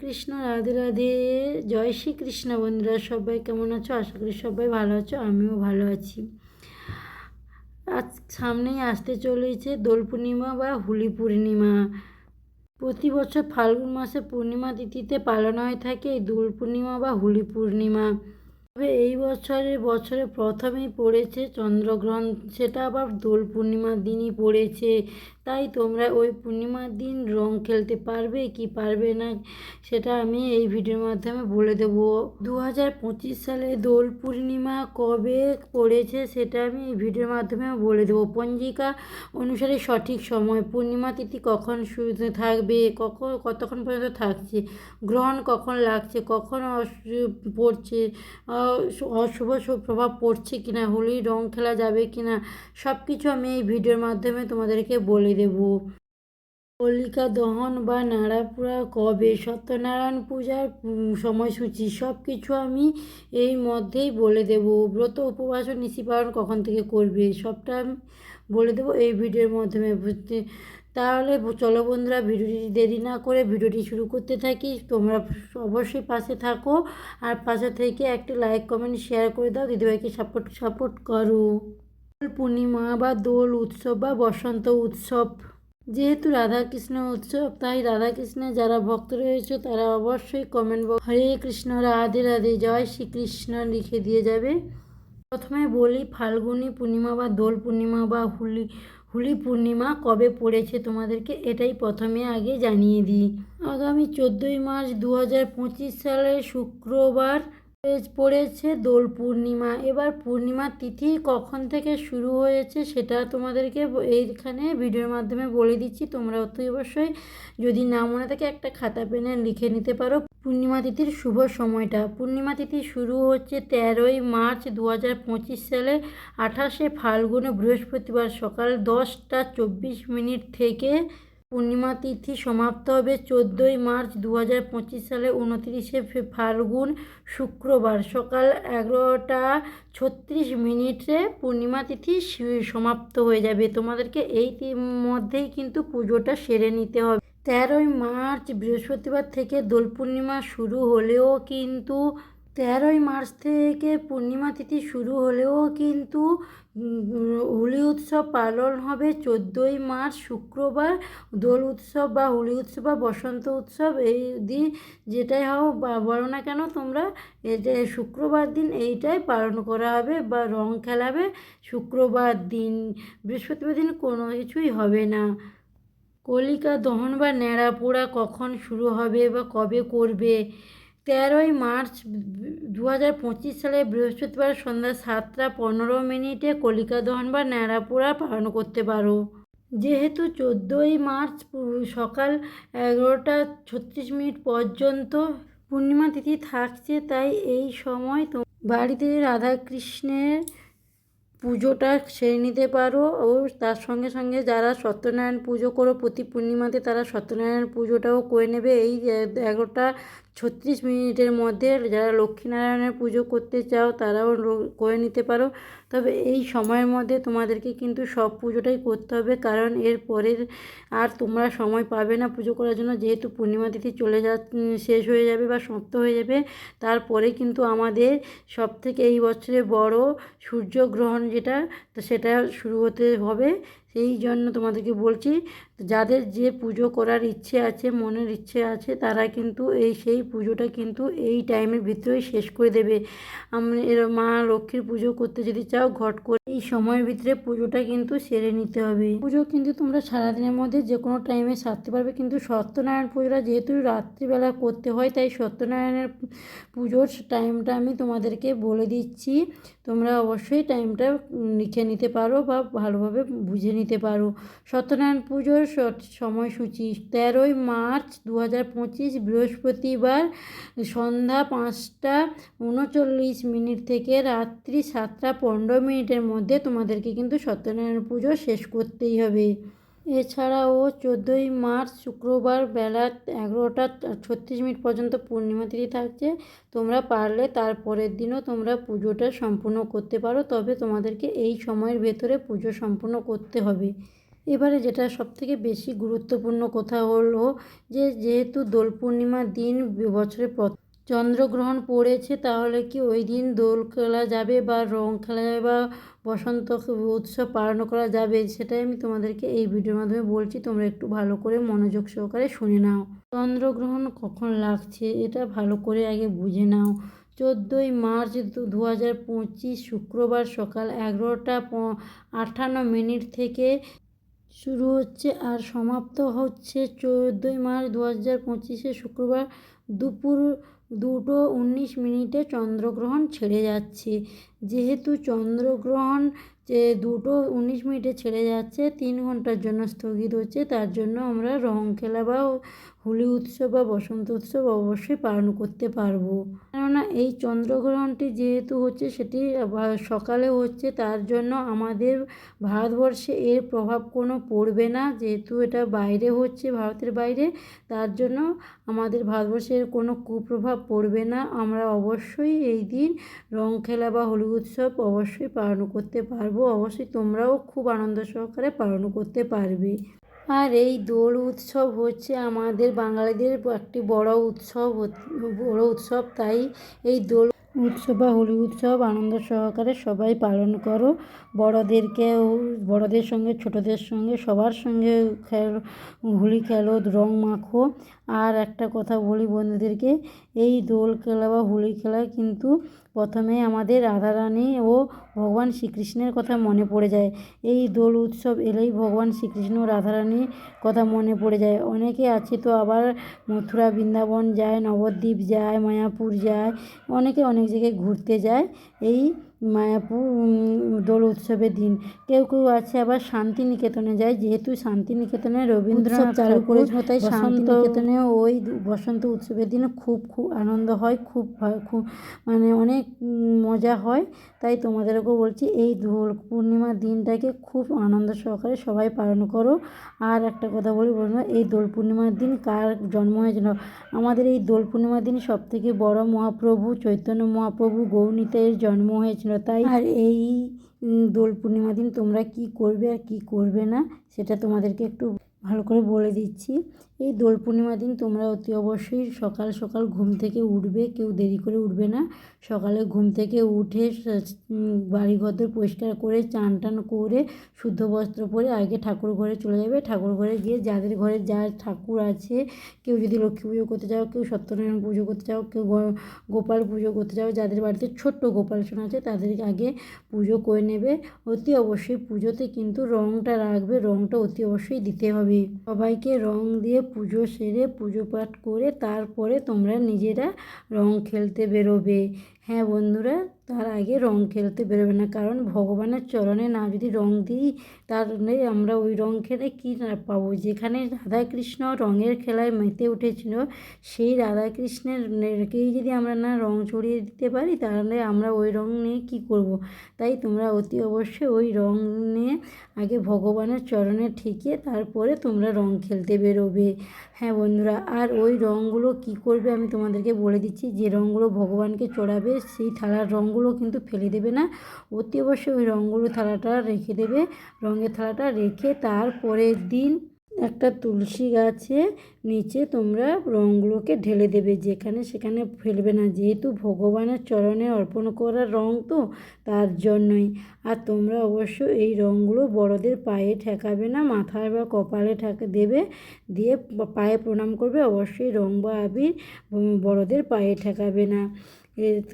কৃষ্ণ, রাধে রাধে, জয় শ্রীকৃষ্ণ বন্ধুরা, সবাই কেমন আছো? আশা করি সবাই ভালো আছো, আমিও ভালো আছি। আজ সামনেই আসতে চলেছে দোল পূর্ণিমা বা হোলি পূর্ণিমা। প্রতি বছর ফাল্গুন মাসে পূর্ণিমা তিথিতে পালন হয়ে থাকে এই দোল পূর্ণিমা বা হোলি পূর্ণিমা। তবে এই বছরে বছরে প্রথমেই পড়েছে চন্দ্রগ্রহণ, সেটা আবার দোল পূর্ণিমার দিনই পড়েছে। তাই তোমরা ওই পূর্ণিমার দিন রং খেলতে পারবে কি পারবে না, সেটা আমি এই ভিডিওর মাধ্যমে বলে দেব। দু হাজার পঁচিশ সালে দোল পূর্ণিমা কবে পড়েছে সেটা আমি এই ভিডিওর মাধ্যমে বলে দেবো। পঞ্জিকা অনুসারে সঠিক সময়, পূর্ণিমা তিথি কখন শুরু থাকবে, কখন, কতক্ষণ পর্যন্ত থাকছে, গ্রহণ কখন লাগছে, কখন পড়ছে অশুভ শুভ প্রভাব পড়ছে কিনা, হোলি রং খেলা যাবে কিনা সব কিছু আমি এই ভিডিওর মাধ্যমে তোমাদেরকে বলে দেব। হোলিকা দহন বা নাড়াপুরা কবে? সত্যনারায়ণ পূজার সময়সূচি সব কিছু আমি এই মধ্যেই বলে দেব। ব্রত উপবাস ও নিশি পালন কখন থেকে করবে? সবটা আমি বলে দেবো এই ভিডিওর মাধ্যমে, বুঝতে? তাহলে চলো বন্ধুরা, ভিডিওটি দেরি না করে ভিডিওটি শুরু করতে থাকি। তোমরা অবশ্যই পাশে থাকো আর পাশে থেকে একটি লাইক কমেন্ট শেয়ার করে দাও। দিদিভাইকে সাপোর্ট সাপোর্ট করো। পূর্ণিমা বা দোল উৎসব বা বসন্ত উৎসব। যেহেতু রাধাকৃষ্ণ উৎসব, তাই রাধাকৃষ্ণের যারা ভক্ত রয়েছে, তারা অবশ্যই কমেন্ট বক্স হরে কৃষ্ণ, রাধে রাধে, জয় শ্রীকৃষ্ণ লিখে দিয়ে যাবে। প্রথমে বলি ফাল্গুনী পূর্ণিমা বা দোল পূর্ণিমা বা হুলি হুলি পূর্ণিমা কবে পড়েছে তোমাদেরকে এটাই প্রথমে আগে জানিয়ে দিই। আগামী চোদ্দোই মার্চ দু হাজার পঁচিশ সালে শুক্রবার পড়েছে দোল পূর্ণিমা। এবার পূর্ণিমার তিথি কখন থেকে শুরু হয়েছে সেটা তোমাদেরকে এইখানে ভিডিওর মাধ্যমে বলে দিচ্ছি। তোমরা অতি অবশ্যই যদি না মনে থাকে একটা খাতা পেনে লিখে নিতে পারো। পূর্ণিমা তিথির শুভ সময়টা। পূর্ণিমা তিথি শুরু হচ্ছে তেরোই মার্চ দু পঁচিশ সালে আঠাশে ফাল্গুনে বৃহস্পতিবার সকাল দশটা চব্বিশ মিনিট থেকে পূর্ণিমা তিথি সমাপ্ত হবে চোদ্দোই মার্চ দু হাজার পঁচিশ সালে উনত্রিশে ফাল্গুন শুক্রবার সকাল এগারোটা ছত্রিশ মিনিটে পূর্ণিমা তিথি সমাপ্ত হয়ে যাবে। তোমাদেরকে এই মধ্যেই কিন্তু পুজোটা সেরে নিতে হবে। তেরোই মার্চ বৃহস্পতিবার থেকে দোল পূর্ণিমা শুরু হলেও কিন্তু তেরোই মার্চ থেকে পূর্ণিমা তিথি শুরু হলেও কিন্তু হোলি উৎসব পালন হবে চোদ্দোই মার্চ, শুক্রবার। দোল উৎসব বা হোলি উৎসব বা বসন্ত উৎসব, এই দিন যেটাই হোক বা বলো না কেন তোমরা, এটা শুক্রবার দিন এইটাই পালন করা হবে বা রং খেলাবে। শুক্রবার দিন, বৃহস্পতিবার দিন কোনো কিছুই হবে না। কলিকা দহন বা ন্যাড়া পোড়া কখন শুরু হবে বা কবে করবে? তেরোই মার্চ দু হাজার পঁচিশ সালে বৃহস্পতিবার সন্ধ্যা সাতটা পনেরো মিনিটে কলিকা দহন বা ন্যাড়া পোড়া পালন করতে পারো। যেহেতু চোদ্দোই মার্চ সকাল এগারোটা ছত্রিশ মিনিট পর্যন্ত পূর্ণিমা তিথি থাকছে, তাই এই সময় তো বাড়িতে রাধাকৃষ্ণের পুজোটা সেরে নিতে পারো ও তার সঙ্গে সঙ্গে যারা সত্যনারায়ণ পুজো করো, প্রতি পূর্ণিমাতে তারা সত্যনারায়ণ পুজোটাও করে নেবে। এই এগারোটা ছত্রিশ মিনিটের মধ্যে যারা লক্ষ্মীনারায়ণের পুজো করতে চাও তারাও করে নিতে পারো। তবে এই সময়ের মধ্যে তোমাদেরকে কিন্তু সব পুজোটাই করতে হবে, কারণ এর পরের আর তোমরা সময় পাবে না পুজো করার জন্য। যেহেতু পূর্ণিমা তিথি চলে যা শেষ হয়ে যাবে বা সমাপ্ত হয়ে যাবে, তারপরে কিন্তু আমাদের সব থেকে এই বছরে বড় সূর্যগ্রহণ যেটা, তো সেটা শুরু হতে হবে। সেই জন্য তোমাদেরকে বলছি যাদের যে পুজো করার ইচ্ছে আছে, মনের ইচ্ছে আছে, তারা কিন্তু এই সেই পুজোটা কিন্তু এই টাইমের ভিতরেই শেষ করে দেবে। আমরা এর মা লক্ষ্মীর পুজো করতে যদি চাও, ঘট করে এই সময়ের ভিতরে পুজোটা কিন্তু সেরে নিতে হবে। পুজো কিন্তু তোমরা সারাদিনের মধ্যে যে কোনো টাইমে সারতে পারবে, কিন্তু সত্যনারায়ণ পুজোটা যেহেতু রাত্রিবেলা করতে হয়, তাই সত্যনারায়ণের পুজোর টাইমটা আমি তোমাদেরকে বলে দিচ্ছি। তোমরা অবশ্যই টাইমটা লিখে নিতে পারো বা ভালোভাবে বুঝে নিতে পারো। সত্যনারায়ণ পুজোর সময়সূচি। তেরোই মার্চ দু হাজার পঁচিশ বৃহস্পতিবার সন্ধ্যা পাঁচটা উনচল্লিশ মিনিট থেকে রাত্রি সাতটা পনেরো মিনিটের মধ্যে তোমাদেরকে কিন্তু সত্যনারায়ণ পুজো শেষ করতেই হবে। এছাড়াও চোদ্দোই মার্চ শুক্রবার বেলা এগারোটা ছত্রিশ মিনিট পর্যন্ত পূর্ণিমা তিথি থাকছে। তোমরা পারলে তার পরের দিনও তোমরা পুজোটা সম্পূর্ণ করতে পারো, তবে তোমাদেরকে এই সময়ের ভেতরে পুজো সম্পূর্ণ করতে হবে। এবারে যেটা সবথেকে বেশি গুরুত্বপূর্ণ কথা হলো যে, যেহেতু দোল পূর্ণিমার দিন বছরে চন্দ্রগ্রহণ পড়েছে, তাহলে কি ওই দিন দোল খেলা যাবে বা রং খেলা যাবে বা বসন্ত উৎসব পালন করা যাবে? সেটাই আমি তোমাদেরকে এই ভিডিওর মাধ্যমে বলছি। তোমরা একটু ভালো করে মনোযোগ সহকারে শুনে নাও। চন্দ্রগ্রহণ কখন লাগছে এটা ভালো করে আগে বুঝে নাও। চোদ্দোই মার্চ দু হাজার পঁচিশ শুক্রবার সকাল এগারোটা আটান্ন মিনিট থেকে শুরু হচ্ছে আর সমাপ্ত হচ্ছে চোদ্দোই মার্চ দু হাজার পঁচিশে শুক্রবার দুপুর দুটো উনিশ মিনিটে চন্দ্রগ্রহণ ছেড়ে যাচ্ছে। যেহেতু চন্দ্রগ্রহণ যে দুটো উনিশ মিনিটে ছেড়ে যাচ্ছে, তিন ঘণ্টার জন্য স্থগিত হচ্ছে, তার জন্য আমরা রং খেলা বা হোলি উৎসব বা বসন্ত উৎসব অবশ্যই পালন করতে পারব। কেননা এই চন্দ্রগ্রহণটি যেহেতু হচ্ছে, সেটি সকালে হচ্ছে, তার জন্য আমাদের ভারতবর্ষে এর প্রভাব কোনো পড়বে না। যেহেতু এটা বাইরে হচ্ছে, ভারতের বাইরে, তার জন্য আমাদের ভারতবর্ষের কোনো কুপ্রভাব পড়বে না। আমরা অবশ্যই এই দিন রং খেলা বা হোলি উৎসব অবশ্যই পালন করতে পারব। অবশ্যই তোমরাও খুব আনন্দ সহকারে পালন করতে পারবে। আর এই দোল উৎসব হচ্ছে আমাদের বাঙালিদের একটি বড় উৎসব বড় উৎসব। তাই এই দোল উৎসব বা হোলি উৎসব আনন্দ সহকারে সবাই পালন করো। বড়োদেরকে বড়দের সঙ্গে, ছোটোদের সঙ্গে, সবার সঙ্গে খেল, হোলি খেলো, রং মাখো। আর একটা কথা বলি বন্ধুদেরকে, এই দোল খেলা বা হোলি খেলা কিন্তু প্রথমে আমাদের রাধারানী ও ভগবান শ্রীকৃষ্ণের কথা মনে পড়ে যায়। এই দোল উৎসব এলেই ভগবান শ্রীকৃষ্ণ ও রাধারানীর কথা মনে পড়ে যায়। অনেকে আছে তো আবার মথুরা, বৃন্দাবন যায়, নবদ্বীপ যায়, মায়াপুর যায়, অনেকে অনেক জায়গায় ঘুরতে যায়। এই মায়াপুর দোল উৎসবের দিন। কেউ কেউ আছে আবার শান্তিনিকেতনে যায় যেহেতু শান্তিনিকেতনে রবীন্দ্রনাথ চালু করেছিল তাই শান্তিনিকেতনে ওই বসন্ত উৎসবের দিনে খুব খুব আনন্দ হয় খুব খুব মানে অনেক মজা হয়। তাই তোমাদেরকেও বলছি এই দোল পূর্ণিমার দিনটাকে খুব আনন্দ সহকারে সবাই পালন করো। আর একটা কথা বলি বন্ধুরা এই দোল পূর্ণিমার দিন কার জন্ম হয়েছিল? আমাদের এই দোল পূর্ণিমার দিন সব থেকে বড় মহাপ্রভু চৈতন্য মহাপ্রভু গৌরীতের জন্ম হয়েছিল। তাই আর এই দোল পূর্ণিমা দিন তোমরা কি করবে আর কি করবে না, সেটা তোমাদেরকে একটু ভালো করে বলে দিচ্ছি। এই দোল পূর্ণিমার দিন তোমরা অতি অবশ্যই সকাল সকাল ঘুম থেকে উঠবে কেউ দেরি করে উঠবে না। সকালে ঘুম থেকে উঠে উম, পরিষ্কার করে চান টান করে শুদ্ধ বস্ত্র পরে আগে ঠাকুর ঘরে চলে যাবে। ঠাকুর ঘরে গিয়ে যাদের ঘরে যা ঠাকুর আছে কেউ যদি লক্ষ্মী পুজো করতে চাও কেউ সত্যনারায়ণ পুজো করতে চাও কেউ গোপাল পুজো করতে চাও যাদের বাড়িতে ছোট্ট গোপাল সোনা আছে তাদেরকে আগে পুজো করে নেবে। অতি অবশ্যই পুজোতে কিন্তু রঙটা রাখবে রঙটা অতি অবশ্যই দিতে হবে। সবাইকে রং দিয়ে পুজো সেরে পুজো পাঠ করে তারপরে তোমরা নিজেরা রং খেলতে বেরোবে। হ্যাঁ বন্ধুরা তার আগে রং খেলতে বেরোবে না। কারণ ভগবানের চরণে না যদি রং দিই, তাহলে আমরা ওই রং খেলে কী না পাবো? যেখানে রাধাকৃষ্ণ রঙের খেলায় মেতে উঠেছিল, সেই রাধাকৃষ্ণের কেই যদি আমরা না রং চড়িয়ে দিতে পারি, তাহলে আমরা ওই রং নিয়ে কী করব। তাই তোমরা অতি অবশ্যই ওই রং নিয়ে আগে ভগবানের চরণে ঠেকিয়ে তারপরে তোমরা রং খেলতে বেরোবে। হ্যাঁ বন্ধুরা, আর ওই রঙগুলো কী করবে আমি তোমাদেরকে বলে দিচ্ছি। যে রঙগুলো ভগবানকে চড়াবে, সেই থালার রঙগুলো কিন্তু ফেলে দেবে না। অতি অবশ্যই ওই রঙগুলো থালাটা রেখে দেবে। রঙের থালাটা রেখে তারপরের দিন একটা তুলসী গাছে নিচে তোমরা রঙগুলোকে ঢেলে দেবে। যেখানে সেখানে ফেলবে না। যেহেতু ভগবানের চরণে অর্পণ করা রং তো তার জন্যই। আর তোমরা অবশ্য এই রঙগুলো বড়দের পায়ে ঠেকাবে না, মাথায় বা কপালে ঠেকা দেবে, দিয়ে পায়ে প্রণাম করবে। অবশ্যই রং বা আবির বড়দের পায়ে ঠেকাবে না।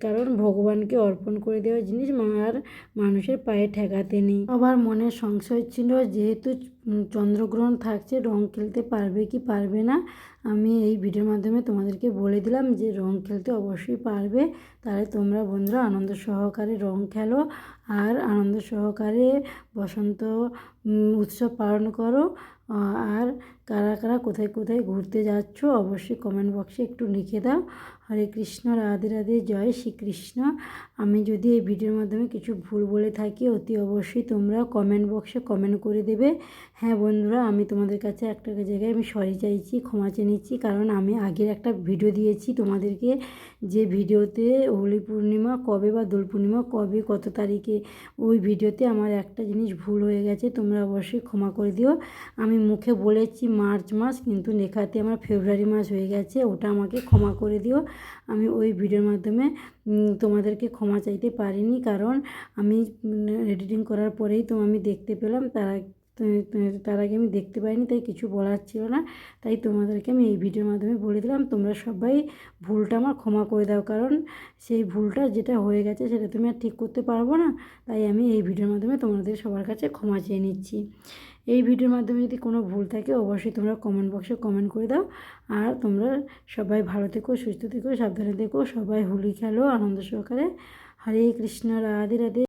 কারণ ভগবানকে অর্পণ করে দেওয়া জিনিস মা- আর মানুষের পায়ে ঠেকাতে নেই। আবার মনে সংশয় ছিল, যেহেতু চন্দ্রগ্রহণ থাকছে, রং খেলতে পারবে কি পারবে না? আমি এই ভিডিওর মাধ্যমে তোমাদেরকে বলে দিলাম যে, রং খেলতে অবশ্যই পারবে। তাহলে তোমরা বন্ধুরা আনন্দ সহকারে রং খেলো আর আনন্দ সহকারে বসন্ত উৎসব পালন করো। আর কারা কারা কোথায় কোথায় ঘুরতে যাচ্ছ, অবশ্যই কমেন্ট বক্সে একটু লিখে দাও। হরে কৃষ্ণ, রাধে রাধে, জয় শ্রীকৃষ্ণ। আমি যদি এই ভিডিওর মাধ্যমে কিছু ভুল বলে থাকি, অতি অবশ্যই তোমরা কমেন্ট বক্সে কমেন্ট করে দেবে। হ্যাঁ বন্ধুরা, আমি তোমাদের কাছে একটা জায়গায় আমি সরি চাইছি, ক্ষমা চেয়ে নিচ্ছি, কারণ আমি আগের একটা ভিডিও দিয়েছি তোমাদেরকে। যে ভিডিওতে হোলি পূর্ণিমা কবে বা দোল পূর্ণিমা কবে, কত তারিখে, ওই ভিডিওতে আমার একটা জিনিস ভুল হয়ে গেছে, তোমরা অবশ্যই ক্ষমা করে দিও। আমি মুখে বলেছি মার্চ মাস, কিন্তু লেখাতে আমার ফেব্রুয়ারি মাস হয়ে গেছে, ওটা আমাকে ক্ষমা করে দিও। আমি ওই ভিডিওর মাধ্যমে তোমাদেরকে ক্ষমা চাইতে পারিনি। কারণ আমি এডিটিং করার পরেই তো আমি দেখতে পেলাম তারা তার আগে আমি দেখতে পাইনি, তাই কিছু বলার ছিল না। তাই তোমাদেরকে আমি এই ভিডিওর মাধ্যমে বলে দিলাম, তোমরা সবাই ভুলটা আমার ক্ষমা করে দাও, কারণ সেই ভুলটা যেটা হয়ে গেছে সেটা তুমি আর ঠিক করতে পারব না। তাই আমি এই ভিডিওর মাধ্যমে তোমাদের সবার কাছে ক্ষমা চেয়ে নিচ্ছি। এই ভিডিওর মাধ্যমে যদি কোনো ভুল থাকে, অবশ্যই তোমরা কমেন্ট বক্সে কমেন্ট করে দাও। আর তোমরা সবাই ভালো থেকো, সুস্থ থেকো, সাবধানে থেকো, সবাই হোলি খেলো, আনন্দ সহকারে। হরে কৃষ্ণ, রাধে রাধে।